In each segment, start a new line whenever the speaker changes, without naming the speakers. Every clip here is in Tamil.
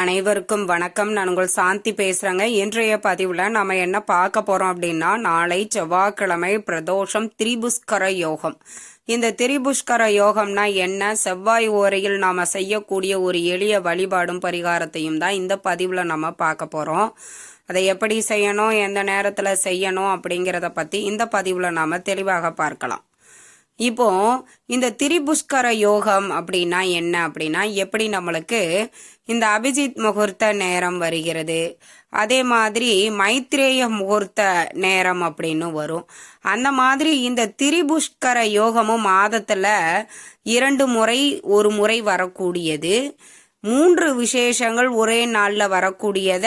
அனைவருக்கும் வணக்கம். நான் உங்கள் சாந்தி பேசுறேங்க. இன்றைய பதிவுல நம்ம என்ன பார்க்க போறோம் அப்படின்னா நாளை செவ்வாய்க்கிழமை பிரதோஷம் திரிபுஷ்கர யோகம். இந்த திரிபுஷ்கர யோகம்னா என்ன? செவ்வாய் ஓரையில் நாம செய்யக்கூடிய ஒரு எளிய வழிபாடும் பரிகாரத்தையும் தான் இந்த பதிவுல நம்ம பார்க்க போறோம். அதை எப்படி செய்யணும்? எந்த நேரத்துல செய்யணும்? அப்படிங்கிறத பத்தி இந்த பதிவுல நாம தெளிவாக பார்க்கலாம். இப்போ இந்த திரிபுஷ்கர யோகம் அப்படின்னா என்ன? அப்படின்னா எப்படி நம்மளுக்கு இந்த அபிஜித் முகூர்த்த நேரம் வருகிறது. அதே மாதிரி மைத்ரேய முகூர்த்த நேரம் அப்படின்னு வரும். அந்த மாதிரி இந்த திரிபுஷ்கர யோகமும் மாதத்துல இரண்டு முறை ஒரு முறை வரக்கூடியது. மூன்று விசேஷங்கள் ஒரே நாள்ல வரக்கூடியத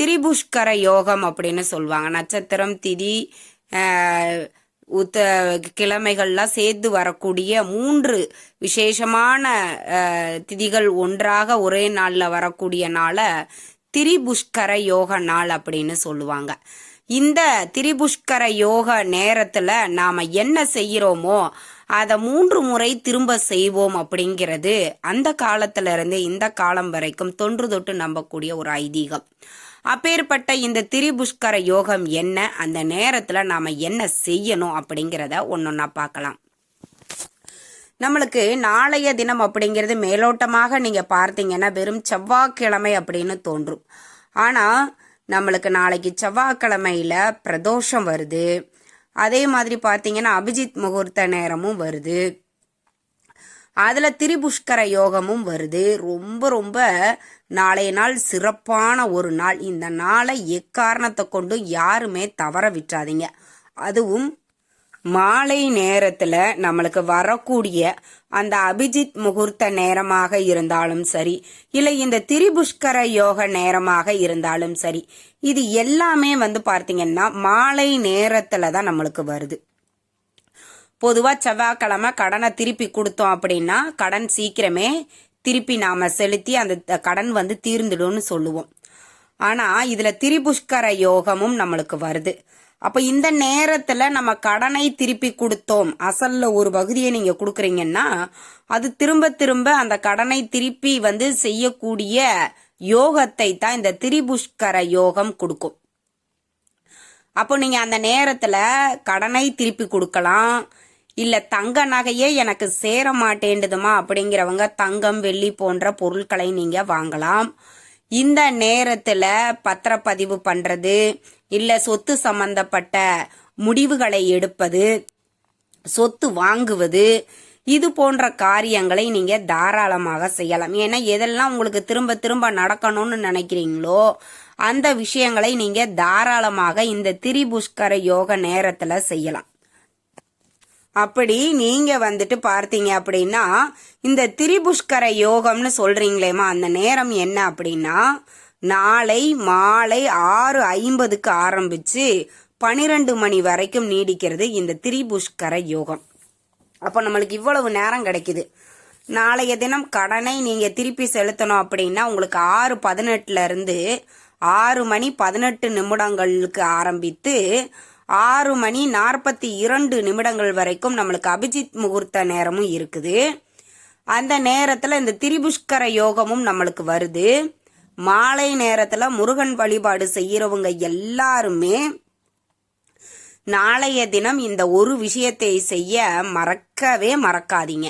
திரிபுஷ்கர யோகம் அப்படின்னு சொல்லுவாங்க. நட்சத்திரம் திதி உத்த கிழமைகள்லாம் சேர்த்து வரக்கூடிய மூன்று விசேஷமான திதிகள் ஒன்றாக ஒரே நாளில் வரக்கூடிய நாளை திரிபுஷ்கர யோக நாள் அப்படின்னு சொல்லுவாங்க. இந்த திரிபுஷ்கர யோக நேரத்தில் நாம் என்ன செய்கிறோமோ அதை மூன்று முறை திரும்ப செய்வோம் அப்படிங்கிறது அந்த காலத்துல இருந்து இந்த காலம் வரைக்கும் தொன்று தொட்டு நம்பக்கூடிய ஒரு ஐதீகம். அப்பேற்பட்ட இந்த திரிபுஷ்கர யோகம் என்ன? அந்த நேரத்துல நாம என்ன செய்யணும் அப்படிங்கிறத ஒன்னொன்னா பார்க்கலாம். நம்மளுக்கு நாளைய தினம் அப்படிங்கிறது மேலோட்டமாக நீங்க பார்த்தீங்கன்னா வெறும் செவ்வாய்க்கிழமை அப்படின்னு தோன்றும். ஆனா நம்மளுக்கு நாளைக்கு செவ்வாய்க்கிழமையில பிரதோஷம் வருது. அதே மாதிரி பார்த்தீங்கன்னா அபிஜித் முகூர்த்த நேரமும் வருது. அதில் திரிபுஷ்கர யோகமும் வருது. ரொம்ப ரொம்ப நாளைய நாள் சிறப்பான ஒரு நாள். இந்த நாளை எக்காரணத்தை கொண்டு யாருமே தவற விட்டாதீங்க. அதுவும் மாலை நேரத்துல நம்மளுக்கு வரக்கூடிய அந்த அபிஜித் முகூர்த்த நேரமாக இருந்தாலும் சரி இல்லை இந்த திரிபுஷ்கர யோக நேரமாக இருந்தாலும் சரி இது எல்லாமே வந்து பார்த்தீங்கன்னா மாலை நேரத்துல தான் நம்மளுக்கு வருது. பொதுவா செவ்வாய்க்கிழமை கடனை திருப்பி கொடுத்தோம் அப்படின்னா கடன் சீக்கிரமே திருப்பி நாம செலுத்தி அந்த த- கடன் வந்து தீர்ந்துடும்னு சொல்லுவோம். ஆனா இதுல திரிபுஷ்கர யோகமும் நம்மளுக்கு வருது. அப்ப இந்த நேரத்துல நம்ம கடனை திருப்பி கொடுத்தோம் அசல்ல ஒரு பகுதியை நீங்க கொடுக்குறீங்கன்னா அது திரும்ப திரும்ப அந்த கடனை திருப்பி வந்து செய்யக்கூடிய யோகத்தை தான் இந்த திரிபுஷ்கர யோகம் கொடுக்கும். அப்போ நீங்க அந்த நேரத்துல கடனை திருப்பி கொடுக்கலாம் இல்ல தங்க நகையே எனக்கு சேர மாட்டேண்டுதுமா அப்படிங்கிறவங்க தங்கம் வெள்ளி போன்ற பொருட்களை நீங்க வாங்கலாம். இந்த நேரத்துல பத்திரப்பதிவு பண்றது இல்ல சொத்து சம்பந்தப்பட்ட முடிவுகளை எடுப்பது சொத்து வாங்குவது இது போன்ற காரியங்களை நீங்க தாராளமாக செய்யலாம். ஏன்னா எதெல்லாம் உங்களுக்கு திரும்ப திரும்ப நடக்கணும்னு நினைக்கிறீங்களோ அந்த விஷயங்களை நீங்க தாராளமாக இந்த திரிபுஷ்கர யோக நேரத்துல செய்யலாம். அப்படி நீங்க வந்துட்டு பார்த்தீங்க அப்படின்னா இந்த திரிபுஷ்கர யோகம்னு சொல்றீங்களேமா அந்த நேரம் என்ன அப்படின்னா நாளை மாலை ஆறு ஐம்பதுக்கு ஆரம்பிச்சு பனிரெண்டு மணி வரைக்கும் நீடிக்கிறது இந்த திரிபுஷ்கர யோகம். அப்போ நம்மளுக்கு இவ்வளவு நேரம் கிடைக்குது. நாளைய தினம் கடனை நீங்க திருப்பி செலுத்தணும் அப்படின்னா உங்களுக்கு ஆறு பதினெட்டுல இருந்து ஆறு மணி பதினெட்டு நிமிடங்களுக்கு ஆரம்பித்து ஆறு மணி நாற்பத்தி இரண்டு நிமிடங்கள் வரைக்கும் நம்மளுக்கு அபிஜித் முகூர்த்த நேரமும் இருக்குது. அந்த நேரத்தில் இந்த திரிபுஷ்கர யோகமும் நம்மளுக்கு வருது. மாலை நேரத்தில் முருகன் வழிபாடு செய்கிறவங்க எல்லாருமே நாளைய தினம் இந்த ஒரு விஷயத்தை செய்ய மறக்கவே மறக்காதீங்க.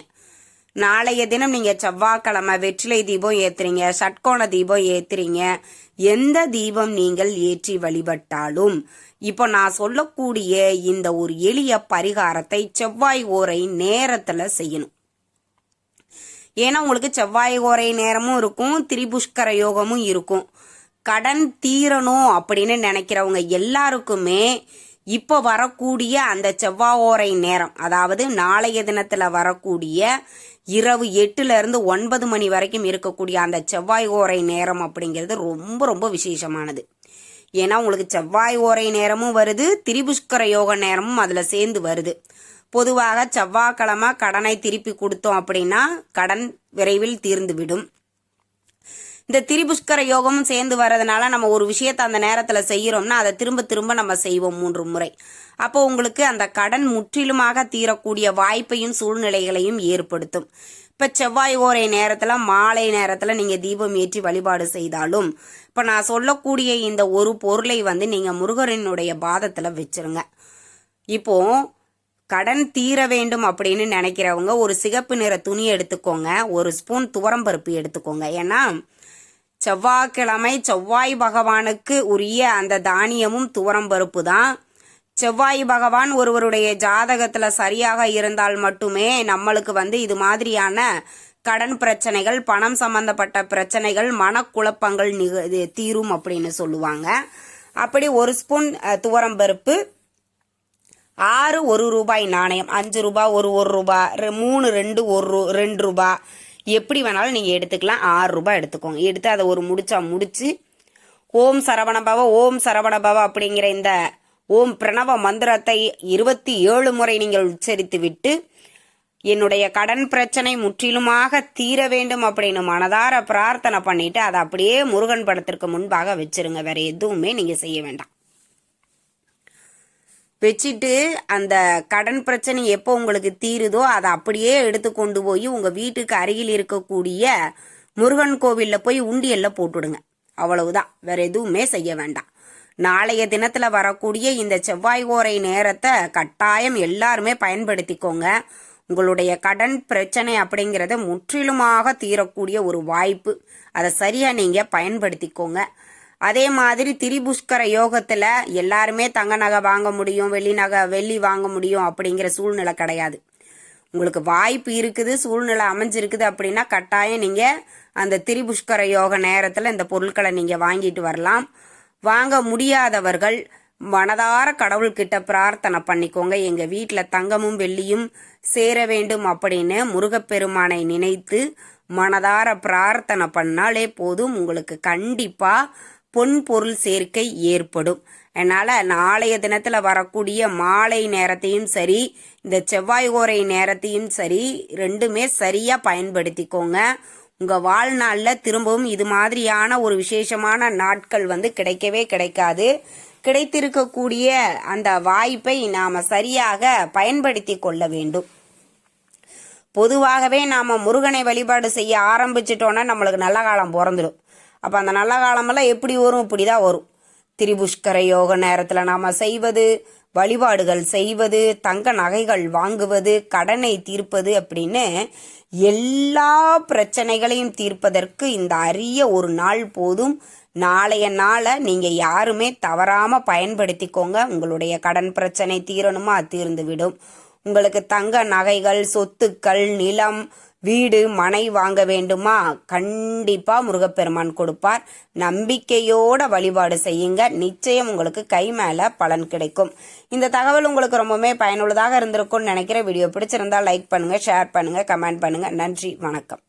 நாளைய தினம் நீங்க செவ்வாய்க்கிழமை வெற்றிலை தீபம் ஏத்துறீங்க சட்கோண தீபம் ஏத்துறீங்க. எந்த தீபம் நீங்கள் ஏற்றி வழிபட்டாலும் இப்போ நான் சொல்லக்கூடிய இந்த ஒரு எளிய பரிகாரத்தை செவ்வாய் ஓரை நேரத்துல செய்யணும். ஏன்னா உங்களுக்கு செவ்வாய் ஓரை நேரமும் இருக்கும் திரிபுஷ்கர யோகமும் இருக்கும். கடன் தீரணும் அப்படின்னு நினைக்கிறவங்க எல்லாருக்குமே இப்போ வரக்கூடிய அந்த செவ்வாய் ஓரை நேரம் அதாவது நாளைய தினத்துல வரக்கூடிய இரவு எட்டுல இருந்து ஒன்பது மணி வரைக்கும் இருக்கக்கூடிய அந்த செவ்வாய் ஓரை நேரம் அப்படிங்கிறது ரொம்ப ரொம்ப விசேஷமானது. ஏன்னா உங்களுக்கு செவ்வாய் ஓரை நேரமும் வருது திரிபுஷ்கர யோக நேரமும் அதுல சேர்ந்து வருது. பொதுவாக செவ்வாய்க்கிழமை கடனை திருப்பி கொடுத்தோம் அப்படின்னா கடன் விரைவில் தீர்ந்து விடும் இந்த திரிபுஷ்கர யோகமும் சேர்ந்து வர்றதுனால நம்ம ஒரு விஷயத்தை அந்த நேரத்தில் செய்கிறோம்னா அதை திரும்ப திரும்ப நம்ம செய்வோம் மூன்று முறை. அப்போ உங்களுக்கு அந்த கடன் முற்றிலுமாக தீரக்கூடிய வாய்ப்பையும் சூழ்நிலைகளையும் ஏற்படுத்தும். இப்போ செவ்வாய் ஓரை நேரத்தில் மாலை நேரத்தில் நீங்கள் தீபம் ஏற்றி வழிபாடு செய்தாலும் இப்போ நான் சொல்லக்கூடிய இந்த ஒரு பொருளை வந்து நீங்கள் முருகரினுடைய பாதத்தில் வச்சிருங்க. இப்போ கடன் தீர வேண்டும் அப்படின்னு நினைக்கிறவங்க ஒரு சிகப்பு நிற துணி எடுத்துக்கோங்க ஒரு ஸ்பூன் துவரம்பருப்பு எடுத்துக்கோங்க. ஏன்னா செவ்வாய்க்கிழமை செவ்வாய் பகவானுக்கு உரிய அந்த தானியமும் துவரம் பருப்பு தான் செவ்வாய் பகவான் ஒருவருடைய ஜாதகத்துல சரியாக இருந்தால் மட்டுமே நம்மளுக்கு வந்து இது மாதிரியான கடன் பிரச்சனைகள் பணம் சம்பந்தப்பட்ட பிரச்சனைகள் மனக்குழப்பங்கள் நிக தீரும் அப்படின்னு சொல்லுவாங்க. அப்படி ஒரு ஸ்பூன் துவரம் பருப்பு ஆறு ஒரு ரூபாய் நாணயம் அஞ்சு ரூபாய் ஒரு ஒரு ரூபாய் ரெ- மூணு ரெண்டு ஒரு ரூ- ரெண்டு ரூபாய் எப்படி வேணாலும் நீங்கள் எடுத்துக்கலாம். ஆறு ரூபாய் எடுத்துக்கோங்க. எடுத்து அதை ஒரு முடிச்சா முடிச்சு ஓம் சரவணபவ ஓம் சரவணபவ அப்படிங்கிற இந்த ஓம் பிரணவ மந்திரத்தை இருபத்தி ஏழு முறை நீங்கள் உச்சரித்து விட்டு என்னுடைய கடன் பிரச்சனை முற்றிலுமாக தீர வேண்டும் அப்படின்னு மனதார பிரார்த்தனை பண்ணிட்டு அதை அப்படியே முருகன் படத்திற்கு முன்பாக வச்சிருங்க. வேற எதுவுமே நீங்க செய்ய வேண்டாம். வச்சுட்டு அந்த கடன் பிரச்சனை எப்போ உங்களுக்கு தீருதோ அதை அப்படியே எடுத்து கொண்டு போய் உங்கள் வீட்டுக்கு அருகில் இருக்கக்கூடிய முருகன் கோவிலில் போய் உண்டியல்ல போட்டுடுங்க. அவ்வளவுதான். வேற எதுவுமே செய்ய வேண்டாம். நாளைய தினத்தில் வரக்கூடிய இந்த செவ்வாய் ஓரை நேரத்தை கட்டாயம் எல்லாருமே பயன்படுத்திக்கோங்க. உங்களுடைய கடன் பிரச்சனை அப்படிங்கிறத முற்றிலுமாக தீரக்கூடிய ஒரு வாய்ப்பு. அதை சரியாக நீங்கள் பயன்படுத்திக்கோங்க. அதே மாதிரி திரிபுஷ்கர யோகத்துல எல்லாருமே தங்க நகை வாங்க முடியும் வெள்ளி நகை வெள்ளி வாங்க முடியும் அப்படிங்கிற சூழ்நிலை கிடையாது. உங்களுக்கு வாய்ப்பு இருக்குது சூழ்நிலை அமைஞ்சிருக்குது அப்படின்னா கட்டாயம் நீங்க அந்த திரிபுஷ்கர யோக நேரத்துல இந்த பொருட்களை நீங்க வாங்கிட்டு வரலாம். வாங்க முடியாதவர்கள் மனதார கடவுள்கிட்ட பிரார்த்தனை பண்ணிக்கோங்க. எங்க வீட்டில் தங்கமும் வெள்ளியும் சேர வேண்டும் அப்படின்னு முருகப்பெருமானை நினைத்து மனதார பிரார்த்தனை பண்ணாலே போதும். உங்களுக்கு கண்டிப்பா பொன் பொருள் சேர்க்கை ஏற்படும். அதனால் நாளைய தினத்தில் வரக்கூடிய மாலை நேரத்தையும் சரி இந்த செவ்வாய் ஓரை நேரத்தையும் சரி ரெண்டுமே சரியாக பயன்படுத்திக்கோங்க. உங்கள் வாழ்நாளில் திரும்பவும் இது மாதிரியான ஒரு விசேஷமான நாட்கள் வந்து கிடைக்கவே கிடைக்காது. கிடைத்திருக்கக்கூடிய அந்த வாய்ப்பை நாம் சரியாக பயன்படுத்தி கொள்ள வேண்டும். பொதுவாகவே நாம் முருகனை வழிபாடு செய்ய ஆரம்பிச்சிட்டோன்னா நம்மளுக்கு நல்ல காலம் பிறந்துடும். அப்போ அந்த நல்ல காலமெல்லாம் எப்படி வரும்? இப்படி தான் வரும். திரிபுஷ்கர யோக நேரத்தில் நாம் செய்வது வழிபாடுகள் செய்வது தங்க நகைகள் வாங்குவது கடனை தீர்ப்பது அப்படின்னு எல்லா பிரச்சனைகளையும் தீர்ப்பதற்கு இந்த அரிய ஒரு நாள் போதும். நாளைய நாளை நீங்கள் யாருமே தவறாமல் பயன்படுத்திக்கோங்க. உங்களுடைய கடன் பிரச்சனை தீரணுமா? தீர்ந்துவிடும். உங்களுக்கு தங்க நகைகள் சொத்துக்கள் நிலம் வீடு மனை வாங்க வேண்டுமா? கண்டிப்பா முருகப்பெருமான் கொடுப்பார். நம்பிக்கையோட வழிபாடு செய்யுங்க. நிச்சயம் உங்களுக்கு கை மேல பலன் கிடைக்கும். இந்த தகவல் உங்களுக்கு ரொம்பவுமே பயனுள்ளதாக இருந்திருக்கும்னு நினைக்கிற வீடியோ பிடிச்சிருந்தா லைக் பண்ணுங்க ஷேர் பண்ணுங்க கமெண்ட் பண்ணுங்க. நன்றி வணக்கம்.